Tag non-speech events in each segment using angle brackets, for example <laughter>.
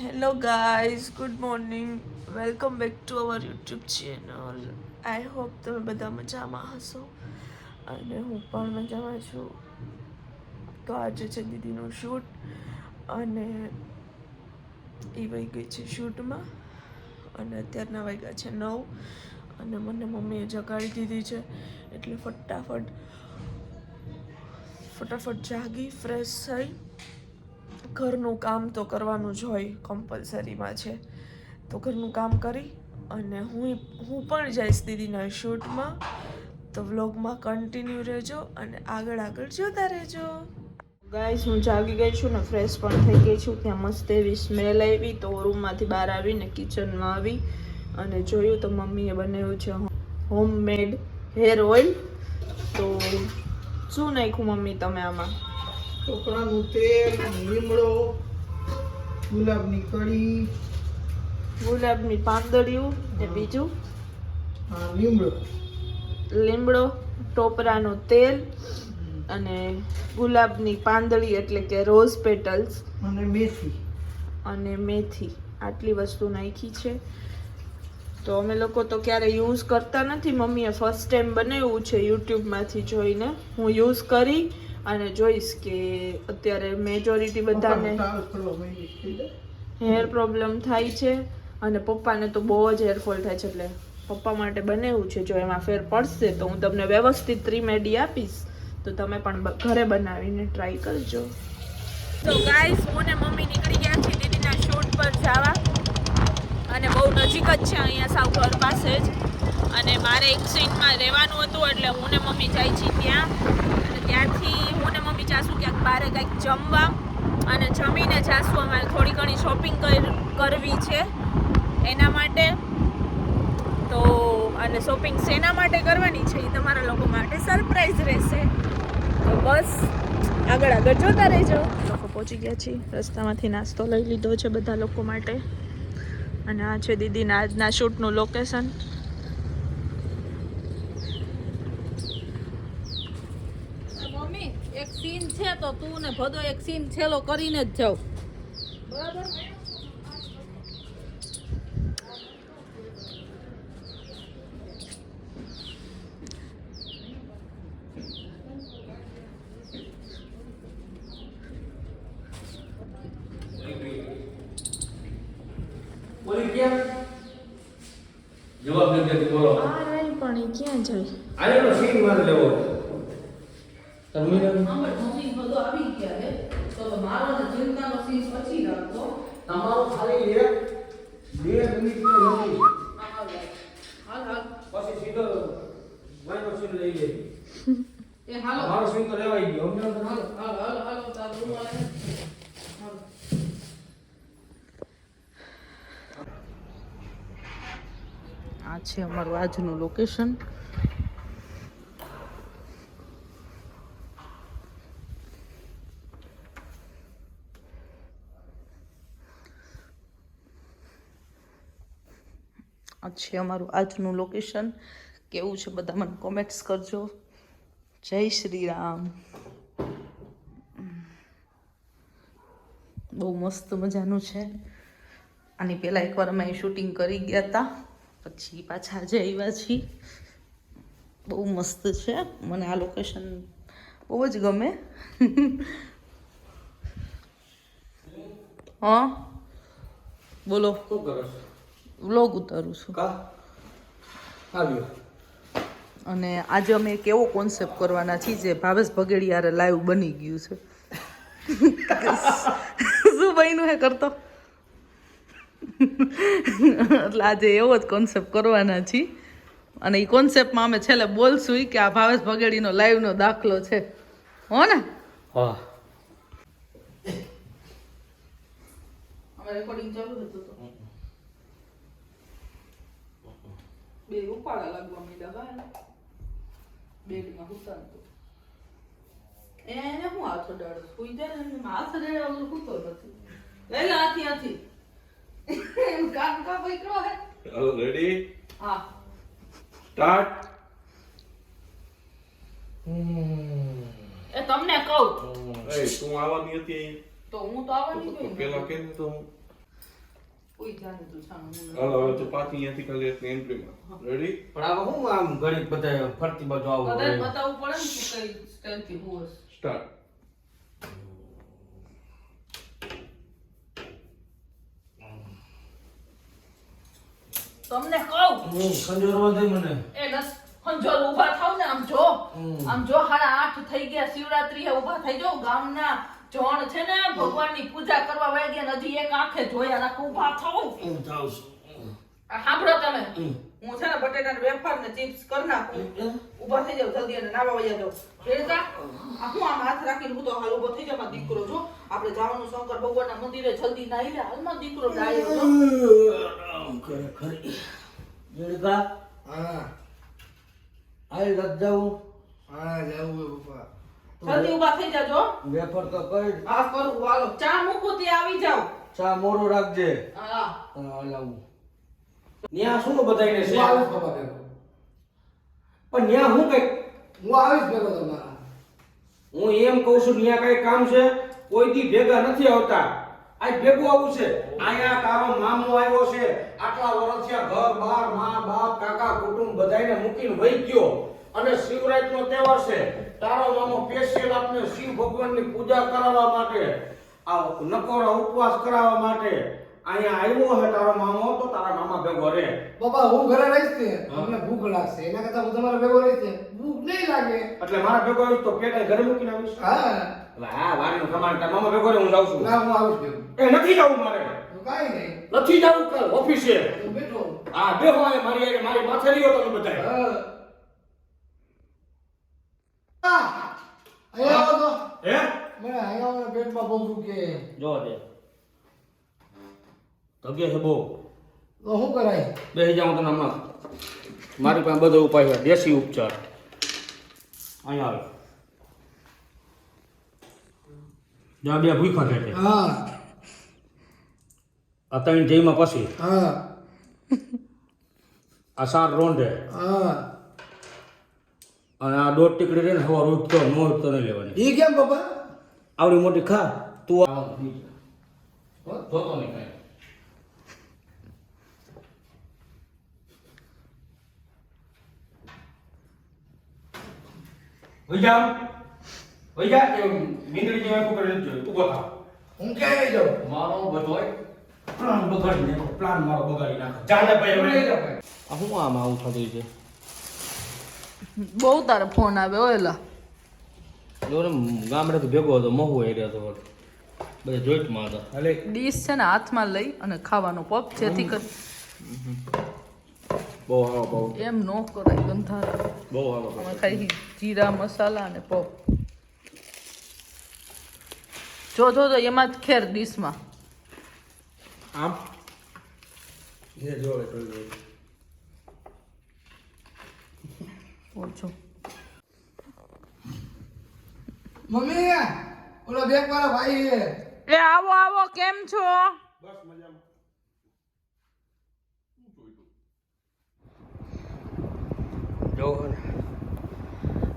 Hello guys good morning welcome back to our YouTube channel I hope તમે બધા મજામાં હશો. અને હું પણ મજામાં છું. તો આજે છે દીદીનું શૂટ અને એ વહી ગઈ છે શૂટમાં અને અત્યારના વાગ્યા છે નવ. અને મને મમ્મીએ જગાડી દીધી છે. એટલે ફટાફટ ફટાફટ જાગી ફ્રેશ થઈ. ઘરનું કામ તો કરવાનું જ હોય કમ્પલસરીમાં છે. તો ઘરનું કામ કરી અને હું હું પણ જઈશ દીદીના શૂટમાં. તો વ્લોગમાં કન્ટિન્યુ રહેજો અને આગળ આગળ જોતા રહેજો. ગાઈસ હું જાગી ગઈ છું ને ફ્રેશ પણ થઈ ગઈ છું. ત્યાં મસ્ત એવી સ્મેલ આવી તો રૂમમાંથી બહાર આવીને કિચનમાં આવી અને જોયું તો મમ્મીએ બનાવ્યું છે હોમ મેડ હેર ઓઇલ તો શું નાખ્યું મમ્મી તમે આમાં? ચોપડાનું તેલ લીમડો ગુલાબની કળી. ગુલાબની પાંદડિયું ને બીજું? લીમડો. લીમડો ટોપરાનું તેલ અને ગુલાબની પાંદડી એટલે કે રોઝ પેટલ્સ. અને મેથી. અને મેથી. આટલી વસ્તુ નાખી છે. તો અમે લોકો તો ક્યારે યુઝ કરતા નથી. મમ્મીએ ફર્સ્ટ ટાઈમ બનાવ્યું છે યુટ્યુબમાંથી જોઈને. હું યુઝ કરી અને જોઈશ કે અત્યારે મેજોરિટી બધાને હેર પ્રોબ્લેમ થાય છે અને પપ્પાને તો બહુ જ હેરફોલ થાય છે એટલે પપ્પા માટે બનેવું છે જો એમાં ફેર પડશે તો હું તમને વ્યવસ્થિત રીમેડી આપીશ. તો તમે પણ ઘરે બનાવીને ટ્રાય કરજો. તો ગાઈસ હું ને મમ્મી નીકળી ગયા છે દીદીના શૂટ પર જવા. અને બહુ નજીક જ છે અહીંયા સાવ ઘર પાસે જ. અને મારે એક સીનમાં રહેવાનું હતું એટલે હું ને મમ્મી જાય છીએ ત્યાં. અને ત્યાંથી હું ને મમ્મી જાશું ક્યાંક બહાર કંઈક જમવા. અને જમીને જાશું, અમારે થોડી ઘણી શોપિંગ કરવી છે એના માટે. તો, અને શોપિંગ શેના માટે કરવાની છે એ તમારા લોકો માટે સરપ્રાઈઝ રહેશે. તો બસ, આગળ આગળ જોતા રહેજો. લોકો પહોંચી ગયા છીએ. રસ્તામાંથી નાસ્તો લઈ લીધો છે બધા લોકો માટે. અને આ છે દીદીના આજના શૂટનું લોકેશન મમ્મી એક સીન છે તો તું ને ભદો એક સીન છેલ્લો કરીને જ જાવ બરાબર જવાબ નથી બોલો. આ પણ એ ક્યાં જાય? આનો સીન મારે લેવો ભદો આવી ગયા હે તો મારો ને ચિંતાનો સીન પછી રાખો. તમારો ખાલી એક બે મિનિટનો નથી. હાલ હાલ. પછી સીધો વાયનો સીન લઈ લે. એ હાલો. મારો સીન તો લેવાઈ ગયો સમજો તમે? હાલો હાલો હાલો હાલો તાર રૂમ વાળા આ છે અમારું આજનું લોકેશન આ છે અમારું આજનું લોકેશન કેવું છે બધા મને કોમેન્ટ્સ કરજો. જય શ્રી રામ. બહુ મસ્ત મજાનું છે. આની પહેલાં એકવાર અમે શૂટિંગ કરી ગયા હતા પછી પાછા આજે આવ્યા છીએ. બહુ મસ્ત છે. મને આ લોકેશન બહુ જ ગમે. <laughs> હા? બોલો. શું કરો? વ્લોગ ઉતારું છું અને આજે અમે એક એવો કોન્સેપ્ટ કરવાના છીએ જે ભાવેશ ભગેડિયારે લાઈવ બની ગયું છે. શું બન્યું હે કરતો? એટલે આજે એવો જ કોન્સેપ્ટ કરવાના છીએ. અને એ કોન્સેપ્ટમાં અમે છેલ્લે બોલશું કે આ ભાવેશ ભગેડીનો લાઈવનો દાખલો છે. હો ને? હા. અમે રેકોર્ડિંગ ચાલુ હતું તો બે ઉપાડા લાગવા માંડ્યા હા બેડમાં હુતા તો એને હું હાથ અડાડું સુઈ જાય ને એમાં હાથ અડાડ્યા સૂતો નથી લઈ હાથી હાથી એમ કામ કા ભાઈ કરો હે હાલો રેડી હા સ્ટાર્ટ એ તમને કહું એ તું આવવાની હતી તો હું તો આવવાની હોય. પેલા કેમ તો હું કોઈ જાણે તું છાણું હાલો હવે તો પાછી અહીંયાથી ખાલી એક એન્ટ્રીમાં રેડી પણ આમાં શું આમ ઘડીક બધા ફરતી બાજુ આવું કદાચ બતાવવું પડે ને તું કઈ સ્ટાઈલથી હોશ. સ્ટાર્ટ તમને કહું? હું ખંજોરવા દે મને. એ દસ ખંજોર ઊભા થાવ ને આમ જો. આમ જો હાડા આઠ થઈ ગયા શિવરાત્રી હે ઊભા થઈ ગામ ગામના જણ છે ને ભગવાનની પૂજા કરવા વાગ્યા ને હજી એક આંખે જોયા રાખો ઊભા થાવ હું થાવ છું. સાંભળો તમે. હું છે ને બટેટા ને વેફર ને ચિપ્સ કરી નાખું. ઊભા થઈ જાવ જલ્દી અને નાવા વયા જાવ રેડકા હું આમ હાથ રાખીને હું તો હાલ ઊભો થઈ જાવ દીકરો જો. આપણે જવાનું શંકર ભગવાનના મંદિરે જલ્દી નાહી લે. હાલમાં દીકરો ડાયો જો આમ ખરી. જડકા હા. આ લગ જાઉં. હા જાવું પપ્પા જલ્દી ઊભા થઈ જાજો વેફર તો કઈ આ કરું વાલો. ચા મૂકું તે આવી જાવ ચા મોરો રાખજે. હા. હા, લાવું ન્યા શું બતાઈને છે? આવીશ પપ્પા પણ ન્યા હું કઈ? હું આવીશ ભેગો તમારા. હું એમ કહું છું ન્યા કઈ કામ છે? કોઈ દી ભેગા નથી આવતા. આ ભેગું આવું છે. આયા તારો મામો આવ્યો છે. આટલા વર્ષ થયા ઘર બાર મા બાપ કાકા કુટુંબ બધાને મૂકીને વહી ગયો. અને શિવરાજનો તહેવાર છે. તારો મામો પેશિયલ આપને શિવ ભગવાનની પૂજા કરાવવા માટે આ નકોરા ઉપવાસ કરાવવા માટે અહીંયા આવ્યો હે તારો મામો તો તારા મામા ભેગો રે. પપ્પા હું ઘરે રહીશ ને? અમને ભૂખ લાગશે. એના કરતા હું તમારા ભેગો રહીશ ને? ભૂખ નહીં લાગે. એટલે મારા ભેગો આવીશ તો પેટે ઘરે મૂકીને આવીશ? હા. હા વારીનું પ્રમાણ તારા મામા ભેગો રે હું જાઉં છું. ના હું આવું છું. એ નથી જવું મારે. કાંઈ નહીં. નથી જવું કાલ ઓફિસે. બેઠો. આ બેહો મારી મારી માથે રહ્યો તમે બધા હા. અહીંયા આવો તો. હે? મને અહીંયા આવો પેટમાં બહુ દુખે જો દે. તગે છે બહુ. તો શું કરાય? બેસી જાઉં તને હમણાં મારી પાસે બધો ઉપાય છે. દેશી ઉપચાર. અહીંયા આવે. જ્યાં બે ભૂખા છે હા. આ ત્રણ જઈમાં પછી. હા. આ સાર રોંઢે. હા. અને આ દોઢ ટીકડી રહે ને હવા ઉઠતો ન ઉઠતો નહીં લેવાની. ઈ કેમ પપ્પા? આવડી મોટી ખા તું જોતો નહીં કાંઈ. વૈજામ વૈજા કે મીંદડી જેવા કુકર નથી જોયું. ઊભો થા હું ક્યાં નહીં જાઉં? મારો બધોય પ્લાન બગાડી નાખો પ્લાન મારો બગાડી નાખો. જાને ભાઈ હું નહીં હવે. જાઉં કાંઈ. આ શું આમ આવું થતું છે? બહુ તારે ફોન આવે ઓયલા જોને ગામડે ગામડેથી ભેગો હતો મહુ એરિયા રહ્યો હતો. બધા જોઈટમાં હતા. એટલે ડીશ છે ને હાથમાં લઈ અને ખાવાનો પપ જેથી કરી બહુ હારો બહુ એમ નો કરાય ગંધાર. બહુ હારો અમે ખાઈ જીરા મસાલા અને પપ જો જો જો એમાં જ ખેર ડીશમાં. આમ? એ ઓછો મમ્મી ઓલો બેગ વાળા ભાઈ છે એ આવો આવો કેમ છો બસ મજામાં જો ને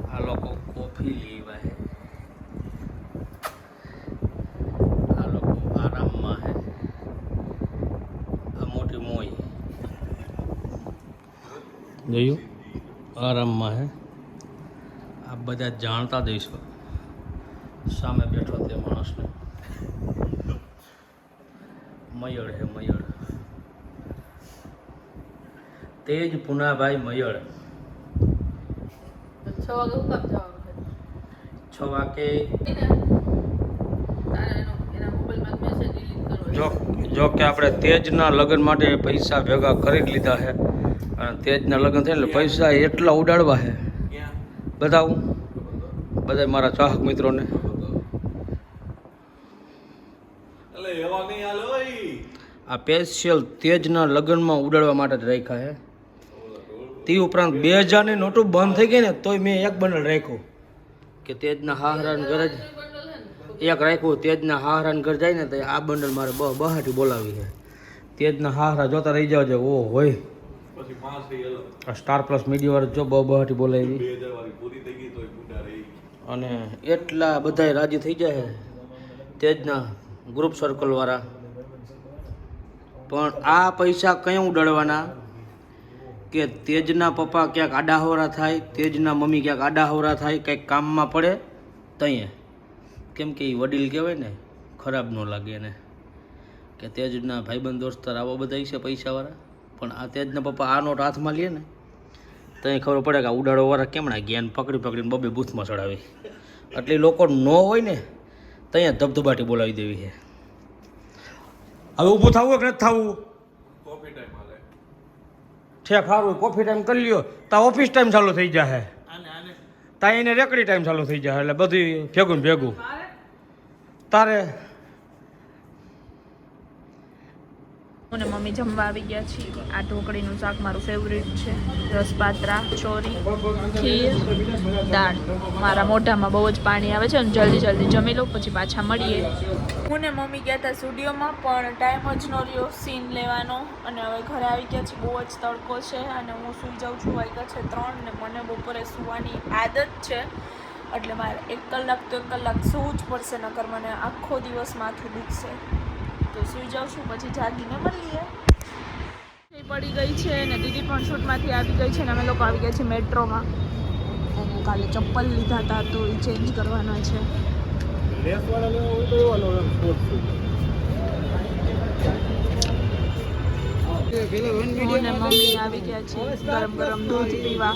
આ લોકો કોફી લેવા હે આ લોકો આરામમાં હે આ મોટી મોઈ જોયું આરામમાં હે. આ બધા જાણતા દઈશું સામે બેઠો તે માણસને. મયળ હે મયળ. તેજ પુનાભાઈ મયળ. છ વાગે જો જો કે આપણે તેજના લગ્ન માટે પૈસા ભેગા કરી લીધા છે. તેજના લગ્ન થાય એટલે પૈસા એટલા ઉડાડવા છે બતાવું? બધા મારા ચાહક મિત્રોને. આ સ્પેશિયલ તેજના લગ્નમાં ઉડાડવા માટે જ રાખ્યા છે તે ઉપરાંત બે હજારની નોટો બંધ થઈ ગઈ ને તોય મેં એક બંડલ રાખ્યું. કે તેજના હાહરાન ઘરે જ એક રાખ્યું તેજના હાહરાન ઘર જાય ને તો આ બંડલ મારે બહાટી બોલાવી છે તેજના હાહરા જોતા રહી જાવ છે ઓ હોય. પછી પાંચ થઈ અલગ સ્ટાર પ્લસ મીડિયા વાળા જો બહુ બહાટી બોલાવી. બે હજાર વાળી પૂરી થઈ ગઈ તો ગુંડા રહી. અને એટલા બધાય રાજી થઈ જાય તેજના ગ્રુપ સર્કલ વાળા. પણ આ પૈસા કયું ઉડાડવાના? કે તેજના પપ્પા ક્યાંક આડાહોરા થાય તેજના મમ્મી ક્યાંક આડાહોરા થાય કંઈક કામમાં પડે તઈએ. કેમ કે એ વડીલ કહેવાય ને ખરાબ ન લાગે એને. કે તેજના ભાઈબંધ દોસ્તાર આવા બધા છે પૈસાવાળા પણ આ તેજના પપ્પા આ નોટ હાથમાં લે ને તો એ ખબર પડે કે આ ઉડાડો વાળા કેમણા ગયા પકડી પકડીને બબે બૂથમાં ચડાવે. એટલે લોકો ન હોય ને તો અહીંયા ધબધબાટી બોલાવી દેવી છે. હવે ઊભું થવું કે નથી થવું? છે સારું કોફી ટાઈમ કરી લ્યો. તા ઓફિસ ટાઈમ ચાલુ થઈ જશે તા એને રેકડી ટાઈમ ચાલુ થઈ જશે એટલે બધું ભેગું ને ભેગું. તારે? હું ને મમ્મી જમવા આવી ગયા છીએ. આ ઢોકળીનું શાક મારું ફેવરિટ છે. રસપાત્રા, ચોરી, ખીર, દાળ. મારા મોઢામાં બહુ જ પાણી આવે છે અને જલ્દી જલ્દી જમી લો, પછી પાછા મળીએ. હું ને મમ્મી ગયા હતા સ્ટુડિયોમાં, પણ ટાઈમ જ ન રહ્યો સીન લેવાનો. અને હવે ઘરે આવી ગયા છે બહુ જ તડકો છે અને હું સૂઈ જાઉં છું વાગ્યા છે ત્રણ ને મને બપોરે સૂવાની આદત છે. એટલે મારે એક કલાક તો એક કલાક સૂવું જ પડશે, નકર મને આખો દિવસ માથું દુખશે. તો સુઈ જાઉં છું પછી જાગીને મળીએ. પડી ગઈ છે ને દીદી પણ શૂટમાંથી આવી ગઈ છે ને અમે લોકો આવી ગયા છે મેટ્રોમાં. અને કાલે ચપ્પલ લીધા હતા તો એ ચેન્જ કરવાના છે. મમ્મી આવી ગયા છે ગરમ ગરમ દૂધ પીવા.